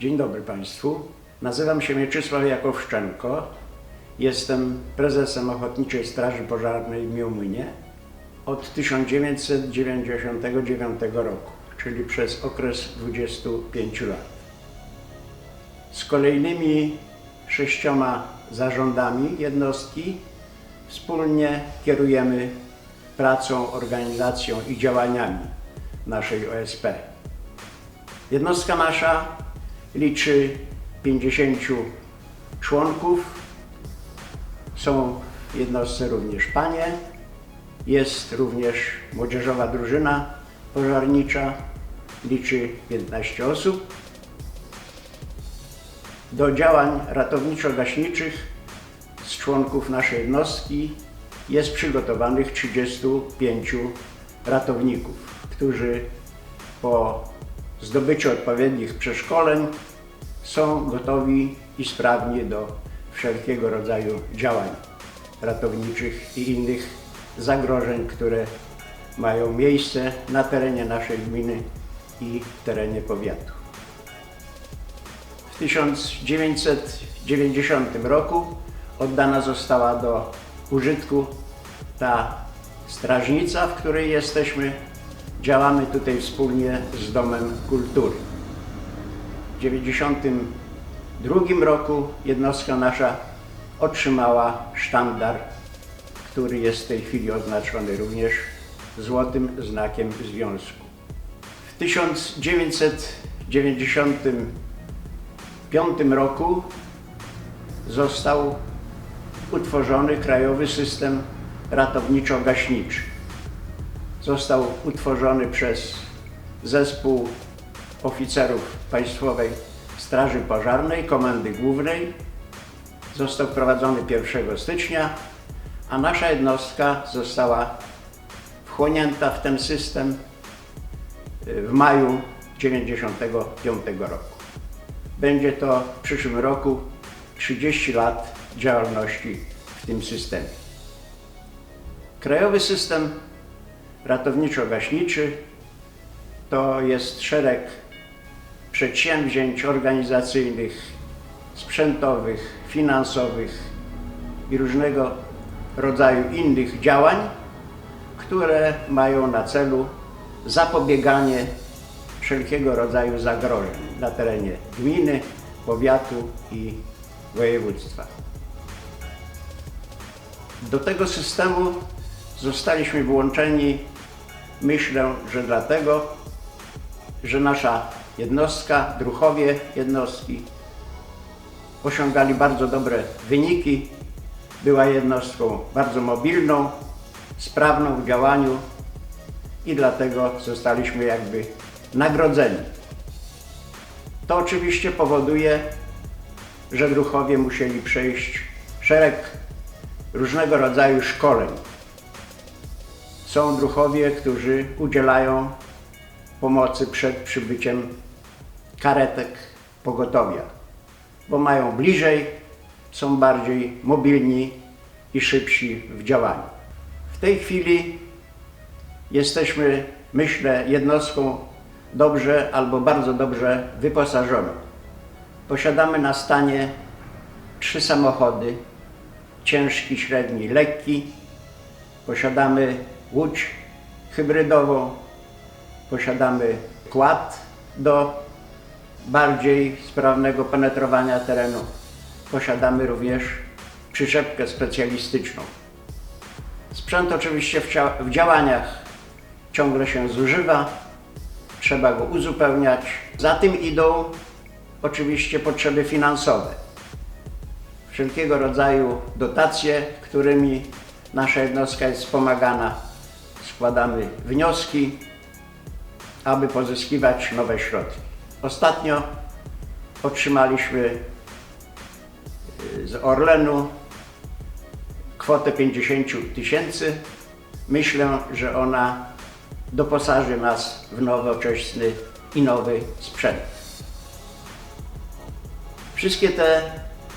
Dzień dobry Państwu. Nazywam się Mieczysław Jakowszczenko. Jestem prezesem Ochotniczej Straży Pożarnej w Miłmynie od 1999 roku, czyli przez okres 25 lat. Z kolejnymi sześcioma zarządami jednostki wspólnie kierujemy pracą, organizacją i działaniami naszej OSP. Jednostka nasza liczy 50 członków. Są jednostce również panie. Jest również młodzieżowa drużyna pożarnicza. Liczy 15 osób. Do działań ratowniczo-gaśniczych z członków naszej jednostki jest przygotowanych 35 ratowników, którzy po zdobyciu odpowiednich przeszkoleń są gotowi i sprawni do wszelkiego rodzaju działań ratowniczych i innych zagrożeń, które mają miejsce na terenie naszej gminy i terenie powiatu. W 1990 roku oddana została do użytku ta strażnica, w której jesteśmy. Działamy tutaj wspólnie z Domem Kultury. W 1992 roku jednostka nasza otrzymała sztandar, który jest w tej chwili oznaczony również złotym znakiem związku. W 1995 roku został utworzony Krajowy System Ratowniczo-Gaśniczy. Został utworzony przez zespół oficerów Państwowej Straży Pożarnej, Komendy Głównej. Został wprowadzony 1 stycznia, a nasza jednostka została wchłonięta w ten system y, w maju 1995 roku. Będzie to w przyszłym roku 30 lat działalności w tym systemie. Krajowy system ratowniczo-gaśniczy to jest szereg przedsięwzięć organizacyjnych, sprzętowych, finansowych i różnego rodzaju innych działań, które mają na celu zapobieganie wszelkiego rodzaju zagrożeń na terenie gminy, powiatu i województwa. Do tego systemu zostaliśmy włączeni, myślę, że dlatego, że nasza jednostka, druchowie jednostki osiągali bardzo dobre wyniki. Była jednostką bardzo mobilną, sprawną w działaniu i dlatego zostaliśmy jakby nagrodzeni. To oczywiście powoduje, że druchowie musieli przejść szereg różnego rodzaju szkoleń. Są druchowie, którzy udzielają pomocy przed przybyciem karetek pogotowia, bo mają bliżej, są bardziej mobilni i szybsi w działaniu. W tej chwili jesteśmy, myślę, jednostką dobrze albo bardzo dobrze wyposażoną. Posiadamy na stanie trzy samochody, ciężki, średni, lekki. Posiadamy łódź hybrydową, posiadamy kład do bardziej sprawnego penetrowania terenu. Posiadamy również przyczepkę specjalistyczną. Sprzęt oczywiście w, w działaniach ciągle się zużywa, trzeba go uzupełniać. Za tym idą oczywiście potrzeby finansowe. Wszelkiego rodzaju dotacje, którymi nasza jednostka jest wspomagana. Składamy wnioski, aby pozyskiwać nowe środki. Ostatnio otrzymaliśmy y, z Orlenu kwotę 50 tysięcy. Myślę, że ona doposaży nas w nowoczesny i nowy sprzęt. Wszystkie te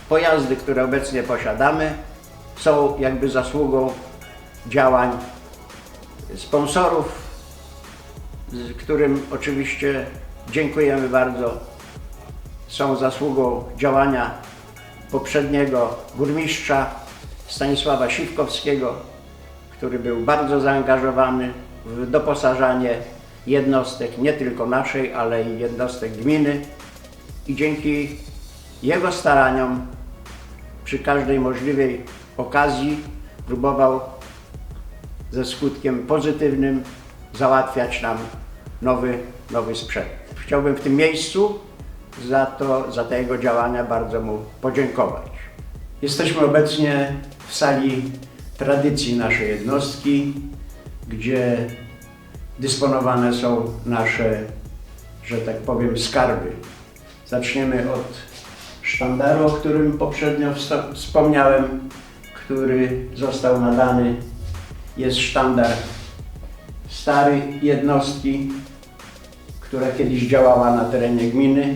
pojazdy, które obecnie posiadamy, są jakby zasługą działań sponsorów, z którym oczywiście dziękujemy bardzo są zasługą działania poprzedniego burmistrza Stanisława Siwkowskiego, który był bardzo zaangażowany w doposażanie jednostek, nie tylko naszej, ale i jednostek gminy. I dzięki jego staraniom przy każdej możliwej okazji próbował ze skutkiem pozytywnym załatwiać nam nowy, nowy sprzęt. Chciałbym w tym miejscu za, to, za te jego działania bardzo mu podziękować. Jesteśmy obecnie w sali tradycji naszej jednostki, gdzie dysponowane są nasze, że tak powiem, skarby. Zaczniemy od sztandaru, o którym poprzednio wspomniałem, który został nadany. Jest sztandar starej jednostki, która kiedyś działała na terenie gminy.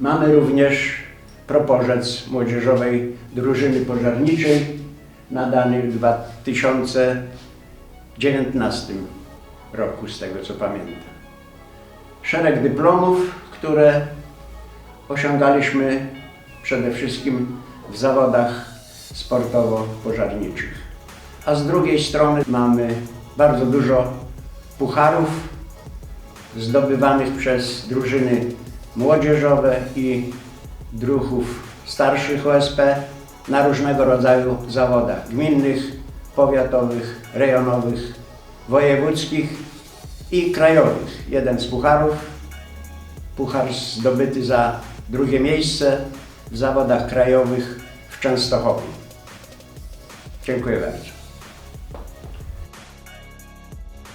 Mamy również proporzec młodzieżowej drużyny pożarniczej nadany w 2019 roku, z tego co pamiętam. Szereg dyplomów, które osiągaliśmy przede wszystkim w zawodach sportowo-pożarniczych. A z drugiej strony mamy bardzo dużo pucharów zdobywanych przez drużyny młodzieżowe i druhów starszych OSP na różnego rodzaju zawodach gminnych, powiatowych, rejonowych, wojewódzkich i krajowych. Jeden z pucharów, puchar zdobyty za drugie miejsce w zawodach krajowych w Częstochowie. Dziękuję bardzo.